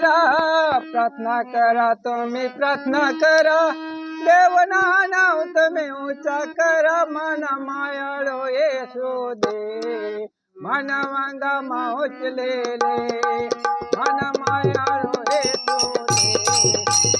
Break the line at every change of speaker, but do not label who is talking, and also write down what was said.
करा प्रार्थना करा तुम्ही प्रार्थना करा देवना नाव तुम्ही ऊंचा करा मन मायाळो येशो दे मन वांगा माहोचलेले मन मायाळो येशो दे